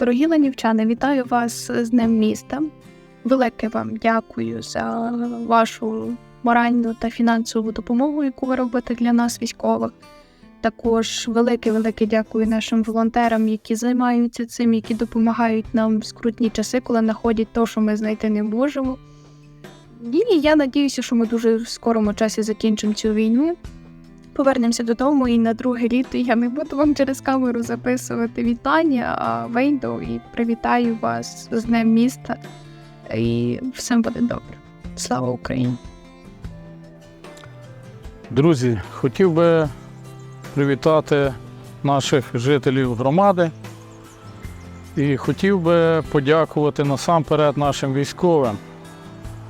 Дорогі ланівчани, вітаю вас з Днем міста. Велике вам дякую за вашу моральну та фінансову допомогу, яку ви робите для нас, військових. Також велике велике дякую нашим волонтерам, які займаються цим, які допомагають нам в скрутні часи, коли знаходять те, що ми знайти не можемо. І я надіюся, що ми дуже в скорому часі закінчимо цю війну. Повернемося додому, і на друге літо я не буду вам через камеру записувати вітання, а вийду і привітаю вас з Днем міста. І все буде добре. Слава Україні! Друзі, хотів би привітати наших жителів громади і хотів би подякувати насамперед нашим військовим,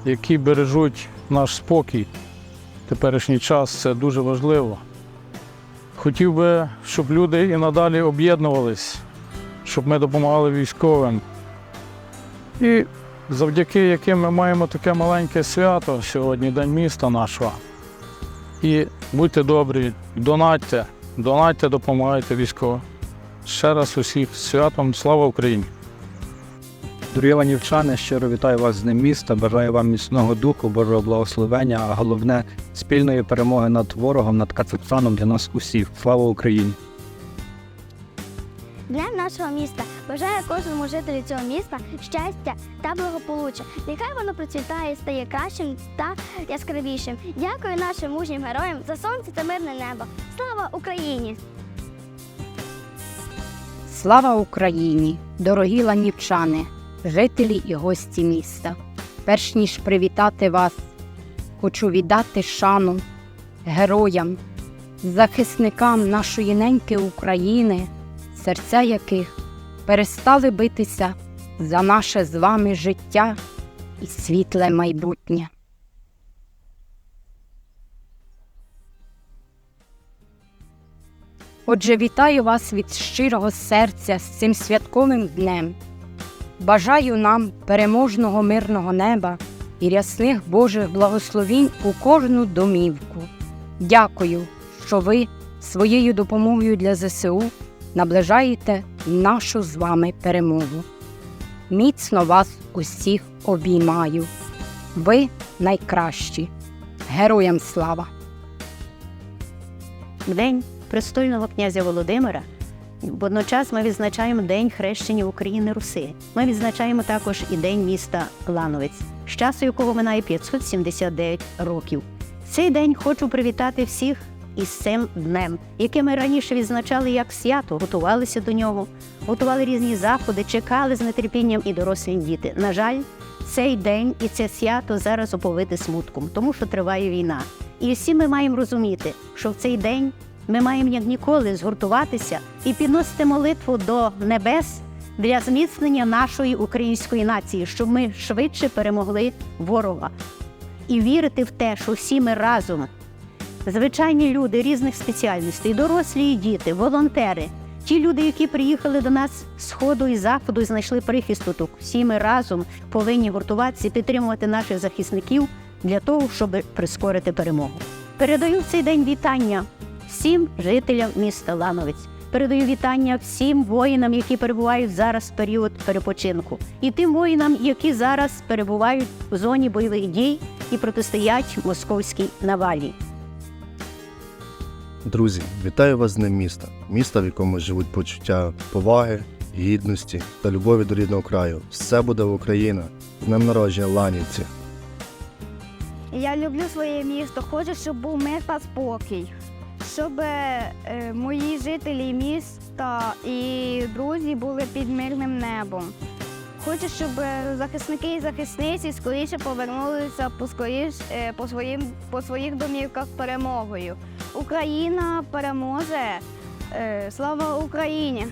які бережуть наш спокій. Теперішній час це дуже важливо. Хотів би, щоб люди і надалі об'єднувались, щоб ми допомагали військовим. І завдяки яким ми маємо таке маленьке свято сьогодні, День міста нашого. І будьте добрі, донатьте, донатьте, допомагайте військовим. Ще раз усіх святом, слава Україні! Дорогі ланівчани, щиро вітаю вас з Днем міста. Бажаю вам міцного духу, Божого благословення, а головне спільної перемоги над ворогом, над Казахстаном для нас усіх. Слава Україні! Днем нашого міста бажаю кожному жителю цього міста щастя та благополуччя. Нехай воно процвітає, стає кращим та яскравішим. Дякую нашим мужнім героям за сонце та мирне небо. Слава Україні! Слава Україні, дорогі ланівчани, жителі і гості міста. Перш ніж привітати вас, хочу віддати шану героям, захисникам нашої неньки України, серця яких перестали битися за наше з вами життя і світле майбутнє. Отже, вітаю вас від щирого серця з цим святковим днем. Бажаю нам переможного мирного неба і рясних Божих благословінь у кожну домівку. Дякую, що ви своєю допомогою для ЗСУ наближаєте нашу з вами перемогу. Міцно вас усіх обіймаю. Ви найкращі. Героям слава! В день престольного князя Володимира. Водночас ми відзначаємо День хрещення України Руси. Ми відзначаємо також і День міста Лановець, з часу якого минає 579 років. Цей день хочу привітати всіх із цим днем, яке ми раніше відзначали як свято, готувалися до нього, готували різні заходи, чекали з нетерпінням і дорослі діти. На жаль, цей день і це свято зараз оповите смутком, тому що триває війна. І всі ми маємо розуміти, що в цей день ми маємо як ніколи згуртуватися і підносити молитву до небес для зміцнення нашої української нації, щоб ми швидше перемогли ворога. І вірити в те, що всі ми разом, звичайні люди різних спеціальностей, дорослі і діти, волонтери, ті люди, які приїхали до нас з сходу і заходу і знайшли прихисток, всі ми разом повинні гуртуватися підтримувати наших захисників для того, щоб прискорити перемогу. Передаю цей день вітання всім жителям міста Лановець. Передаю вітання всім воїнам, які перебувають зараз в період перепочинку, і тим воїнам, які зараз перебувають в зоні бойових дій і протистоять московській навалі. Друзі, вітаю вас з Днем міста. Міста, в якому живуть почуття поваги, гідності та любові до рідного краю. Все буде Україна. З днем народження Ланівці. Я люблю своє місто, хочу, щоб був мир та спокій. Щоб е, мої жителі міста і друзі були під мирним небом. Хочу, щоб е, захисники і захисниці скоріше повернулися по, скоріш, е, по, своїм, по своїх домівках перемогою. Україна переможе. Е, Слава Україні!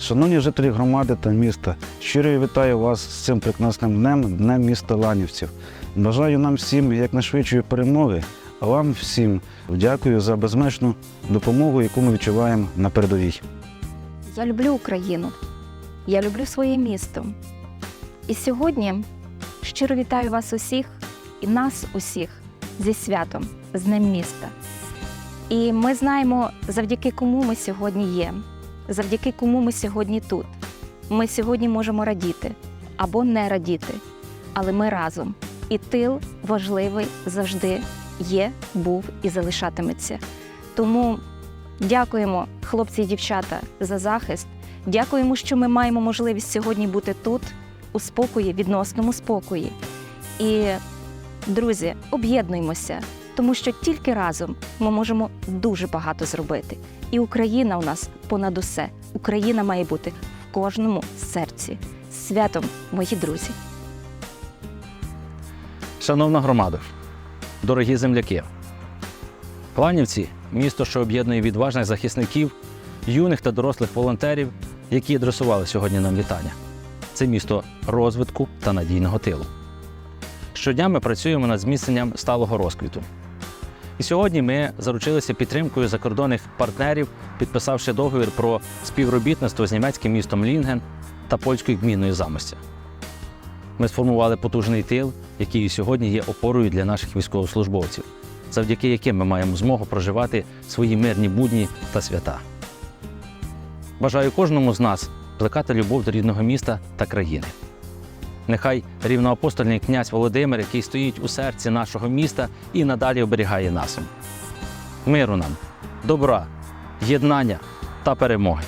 Шановні жителі громади та міста, щиро вітаю вас з цим прекрасним днем, днем міста Ланівців. Бажаю нам всім якнайшвидшої перемоги, а вам всім дякую за безмежну допомогу, яку ми відчуваємо на передовій. Я люблю Україну, я люблю своє місто. І сьогодні щиро вітаю вас усіх і нас усіх зі святом, з Днем міста. І ми знаємо, завдяки кому ми сьогодні є. завдяки кому ми сьогодні тут. Ми сьогодні можемо радіти або не радіти, але ми разом. І тил важливий завжди є, був і залишатиметься. Тому дякуємо, хлопці і дівчата, за захист. Дякуємо, що ми маємо можливість сьогодні бути тут, у спокої, відносному спокої. І, друзі, об'єднуємося, тому що тільки разом ми можемо дуже багато зробити. І Україна у нас понад усе. Україна має бути в кожному серці. Святом, мої друзі! Шановна громада, дорогі земляки, Кланівці місто, що об'єднує відважних захисників, юних та дорослих волонтерів, які адресували сьогодні нам вітання. Це місто розвитку та надійного тилу. Щодня ми працюємо над зміцненням сталого розквіту. І сьогодні ми заручилися підтримкою закордонних партнерів, підписавши договір про співробітництво з німецьким містом Лінген та польською гміною Замостя. Ми сформували потужний тил, який сьогодні є опорою для наших військовослужбовців, завдяки яким ми маємо змогу проживати свої мирні будні та свята. Бажаю кожному з нас плекати любов до рідного міста та країни. Нехай рівноапостольний князь Володимир, який стоїть у серці нашого міста і надалі оберігає нас. Миру нам, добра, єднання та перемоги.